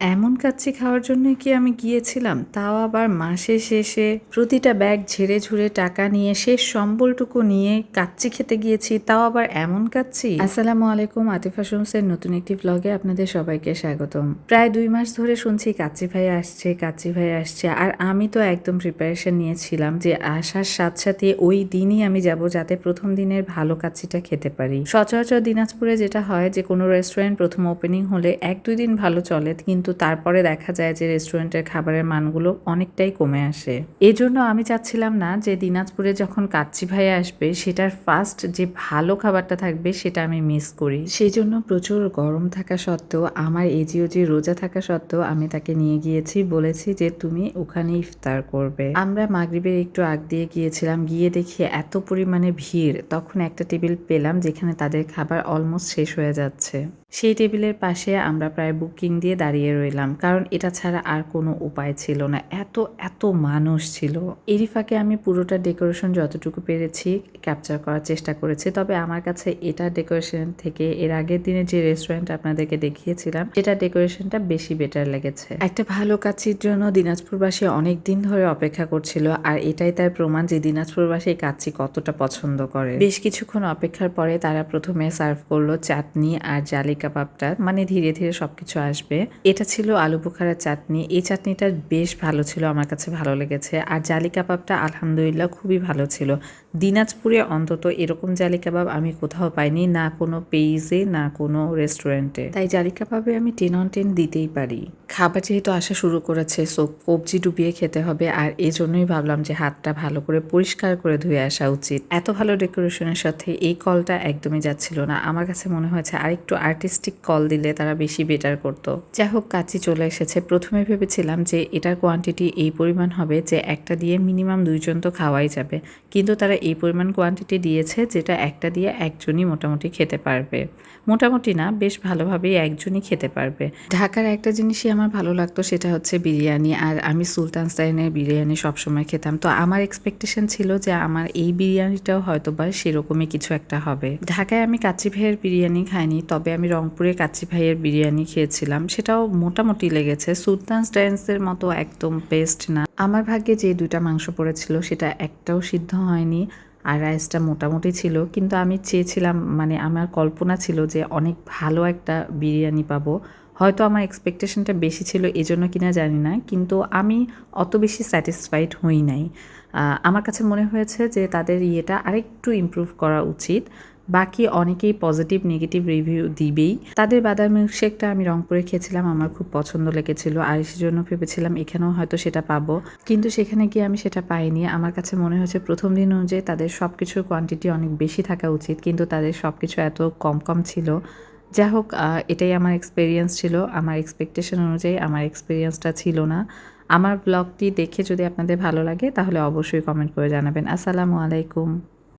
এমন কাচ্চি খাওয়ার জন্য কি আমি গিয়েছিলাম? তাও আবার মাসের শেষে প্রতিটা ব্যাগ ঝেড়ে ঝুড়ে টাকা নিয়ে শেষ সম্বলটুকু নিয়ে কাচ্চি খেতে গিয়েছি, তাও আবার এমন কাচ্চি? আসসালামু আলাইকুম, আতিফা শুনসের নতুন একটি ব্লগে আপনাদের সবাইকে স্বাগতম। প্রায় দুই মাস ধরে শুনছি কাচ্চি ভাই আসছে, কাচ্চি ভাই আসছে, আর আমি তো একদম প্রিপারেশন নিয়েছিলাম যে আসার সাথে সাথে ওই দিনই আমি যাব যাতে প্রথম দিনের ভালো কাচ্চিটা খেতে পারি। সচরাচর দিনাজপুরে যেটা হয় যে কোনো রেস্টুরেন্ট প্রথম ওপেনিং হলে এক দুই দিন ভালো চলে, কিন্তু তারপরে দেখা যায় যে রেস্টুরেন্টের খাবারের মানগুলো অনেকটাই কমে আসে। এই জন্য আমি চাচ্ছিলাম না যে দিনাজপুরে যখন কাচ্চি ভাই আসবে, সেটার ফার্স্ট যে ভালো খাবারটা থাকবে, সেটা আমি মিস করি। সেই জন্য প্রচুর গরম থাকা সত্ত্বেও, আমার এজিও যে রোজা থাকা সত্ত্বেও আমি তাকে নিয়ে গিয়েছি, বলেছি যে তুমি ওখানে ইফতার করবে। আমরা মাগরিবের একটু আগ দিয়ে গিয়েছিলাম, গিয়ে দেখি এত পরিমাণে ভিড়। তখন একটা টেবিল পেলাম, যেখানে তাদের খাবার অলমোস্ট শেষ হয়ে যাচ্ছে। সেই টেবিলের পাশে আমরা প্রায় বুকিং দিয়ে দাঁড়িয়ে রইলাম, কারণ এটা ছাড়া আর কোনো উপায় ছিল না। এত এত মানুষ ছিল। এরই ফাঁকে আমি পুরোটা ডেকোরেশন যতটুকু পেরেছি ক্যাপচার করার চেষ্টা করেছি, তবে আমার কাছে এটা ডেকোরেশন থেকে এর আগের দিনে যে রেস্টুরেন্ট আপনাদেরকে দেখিয়েছিলাম সেটা ডেকোরেশনটা বেশি বেটার লেগেছে। একটা ভালো কাছির জন্য দিনাজপুরবাসী অনেক দিন ধরে অপেক্ষা করছিল, আর এটাই তার প্রমাণ যে দিনাজপুরবাসী কাচ্চি কতটা পছন্দ করে। বেশ কিছুক্ষণ অপেক্ষার পরে তারা প্রথমে সার্ভ করল চাটনি আর জালি কাবাবটা মানে ধীরে ধীরে সবকিছু আসবে। এটা ছিল আলু বোখারার চাটনি। এই চাটনিটা বেশ ভালো ছিল, আমার কাছে ভালো লেগেছে। আর জালি কাবাবটা আলহামদুলিল্লাহ খুবই ভালো ছিল। দিনাজপুরে অন্তত এরকম জালি কাবাব আমি কোথাও পাইনি, না কোনো পেইজে, না কোনো রেস্টুরেন্টে। তাই জালি কাবাবে আমি টেন অন টেন দিতেই পারি। খাবার যেহেতু আসা শুরু করেছে, সো কবজি ডুবিয়ে খেতে হবে। আর এই জন্যই ভাবলাম যে হাতটা ভালো করে পরিষ্কার করে ধুয়ে আসা উচিত। এত ভালো ডেকোরেশনের সাথে এই কলটা একদমই যাচ্ছিল না। আমার কাছে মনে হয়েছে আরেকটু আর্টিস্টিক কল দিলে তারা বেশি বেটার করতো। যাই হোক কাচি চলে এসেছে। প্রথমে ভেবেছিলাম যে এটার কোয়ান্টিটি এই পরিমাণ হবে যে একটা দিয়ে মিনিমাম দুইজন তো খাওয়াই যাবে। কিন্তু তারা এই পরিমাণ কোয়ান্টিটি দিয়েছে যেটা একটা দিয়ে একজনই মোটামুটি খেতে পারবে। মোটামুটি না, বেশ ভালোভাবেই একজনই খেতে পারবে। ঢাকার একটা জিনিসই আমার ভালো লাগতো, সেটা হচ্ছে বিরিয়ানি। আর আমি সুলতান স্টাইনের বিরিয়ানি সবসময় খেতাম। তো আমার এক্সপেকটেশন ছিল যে আমার এই বিরিয়ানিটাও হয়তো বা সেরকমই কিছু একটা হবে। ঢাকায় আমি কাচ্চি ভাইয়ের বিরিয়ানি খাইনি, তবে আমি রংপুরে কাচ্চি ভাইয়ের বিরিয়ানি খেয়েছিলাম। সেটাও মোটামুটি লেগেছে। সুলতান স্টাইন্সের মতো একদম বেস্ট না। আমার ভাগ্যে যে দুইটা মাংস পড়েছিল, সেটা একটাও সিদ্ধ হয়নি আর রাইসটা মোটামুটি ছিল। কিন্তু আমি চেয়েছিলাম মানে আমার কল্পনা ছিল যে অনেক ভালো একটা বিরিয়ানি পাবো। হয়তো আমার এক্সপেকটেশনটা বেশি ছিল এই এজন্য কিনা জানি না, কিন্তু আমি অত বেশি স্যাটিসফাইড হই নাই। আমার কাছে মনে হয়েছে যে তাদের ইয়েটা আরেকটু ইমপ্রুভ করা উচিত। বাকি অনেকেই পজিটিভ নেগেটিভ রিভিউ দিবেই। তাদের বাদাম মিল্কশেকটা আমি রংপুরে খেয়েছিলাম, আমার খুব পছন্দ লেগেছিল। আর সেজন্য ভেবেছিলাম এখানেও হয়তো সেটা পাবো। কিন্তু সেখানে গিয়ে আমি সেটা পাইনি। আমার কাছে মনে হয়েছে প্রথম দিন অনুযায়ী তাদের সব কিছুর কোয়ান্টিটি অনেক বেশি থাকা উচিত। কিন্তু তাদের সব কিছু এত কম কম ছিল। যাই হোক এটাই আমার এক্সপিরিয়েন্স ছিল। আমার এক্সপেকটেশন অনুযায়ী আমার এক্সপিরিয়েন্সটা ছিল না। আমার ব্লগটি দেখে যদি আপনাদের ভালো লাগে, তাহলে অবশ্যই কমেন্ট করে জানাবেন। আসসালামু আলাইকুম।